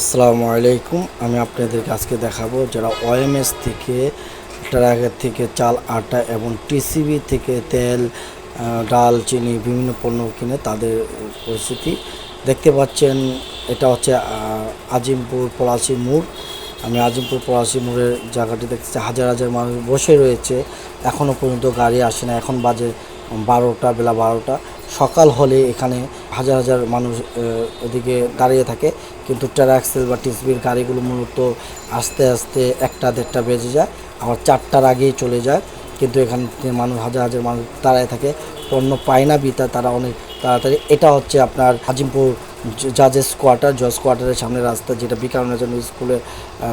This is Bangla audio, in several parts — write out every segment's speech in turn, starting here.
আসসালামু আলাইকুম। আমি আপনাদেরকে আজকে দেখাবো যারা ওএমএস থেকে, ট্রাকের থেকে চাল, আটা এবং টিসিবি থেকে তেল ডাল, চিনি, বিভিন্ন পণ্য কিনে তাদের পরিস্থিতি দেখতে পাচ্ছেন। এটা হচ্ছে আজিমপুর পলাশি মোড়। আমি আজিমপুর পলাশি মোড়ের জায়গাটি দেখতেছি। হাজার হাজার মানুষ বসে রয়েছে। এখনও পর্যন্ত গাড়ি আসে না। এখন বাজে বারোটা, বেলা বারোটা। সকাল হলে এখানে হাজার হাজার মানুষ ওদিকে দাঁড়িয়ে থাকে। কিন্তু ট্রাক্সেল বা টিসবির গাড়িগুলো মূলত আস্তে আস্তে একটা দেড়টা বেজে যায়। আবার চারটার আগেই চলে যায়। কিন্তু এখানে মানুষ, হাজার হাজার মানুষ দাঁড়ায় থাকে। পণ্য পায় না বিতা তারা অনেক তাড়াতাড়ি। এটা হচ্ছে আপনার আজিমপুর জ- জাজেস কোয়ার্টার, জজ কোয়ার্টারের সামনে রাস্তা, যেটা বিকারণের জন্য স্কুলে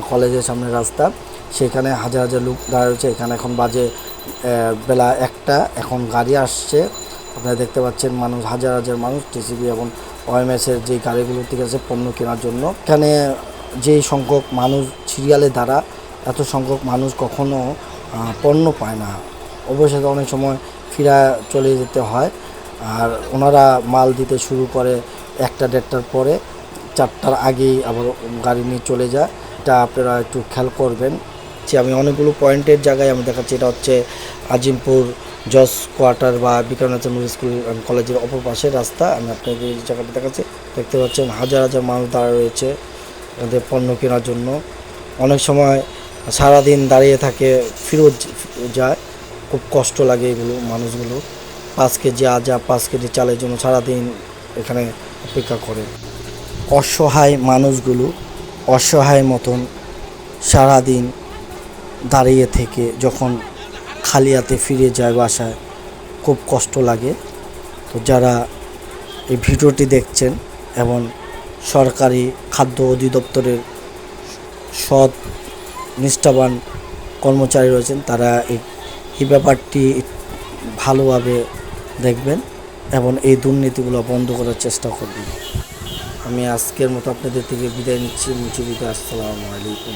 কলেজের সামনে রাস্তা। সেখানে হাজার হাজার লোক দাঁড়িয়ে রয়েছে। এখানে এখন বাজে বেলা একটা। এখন গাড়ি আসছে। আপনারা দেখতে পাচ্ছেন মানুষ, হাজার হাজার মানুষ টিসিবি এবং ওএমএসের যে গাড়িগুলো ঠিক আছে, পণ্য কেনার জন্য। এখানে যেই সংখ্যক মানুষ সিরিয়ালে দ্বারা, এত সংখ্যক মানুষ কখনো পণ্য পায় না। অবশ্যই অনেক সময় ফিরা চলে যেতে হয়। আর ওনারা মাল দিতে শুরু করে একটা দেড়টার পরে, চারটার আগেই আবার গাড়ি নিয়ে চলে যায়। এটা আপনারা একটু খেয়াল করবেন যে আমি অনেকগুলো পয়েন্টের জায়গায় আমি দেখাচ্ছি। এটা হচ্ছে আজিমপুর জজ কোয়ার্টার বা বিক্রমনাথ স্কুল অ্যান্ড কলেজের অপর পাশের রাস্তা। আমি আপনাদের এই জায়গাটা দেখাচ্ছি। দেখতে পাচ্ছেন হাজার হাজার মানুষ দাঁড়া রয়েছে এদের পণ্য কেনার জন্য। অনেক সময় সারাদিন দাঁড়িয়ে থাকে ফিরত যায়। খুব কষ্ট লাগে এগুলো মানুষগুলো। পাঁচ কেজি আজা, পাঁচ কেজি চালের জন্য সারাদিন এখানে অপেক্ষা করে। অসহায় মানুষগুলো, অসহায় মতন সারাদিন দাঁড়িয়ে থেকে যখন খালি হাতে ফিরে যায় বাসায়, খুব কষ্ট লাগে। তো যারা এই ভিডিওটি দেখছেন এবং সরকারি খাদ্য অধিদপ্তরের সৎ, নিষ্ঠাবান কর্মচারী রয়েছেন, তারা এই ব্যাপারটি ভালোভাবে দেখবেন এবং এই দুর্নীতিগুলো বন্ধ করার চেষ্টা করবেন। আমি আজকের মতো আপনাদের থেকে বিদায় নিচ্ছি। মুচি বিদায় আসসালামু আলাইকুম।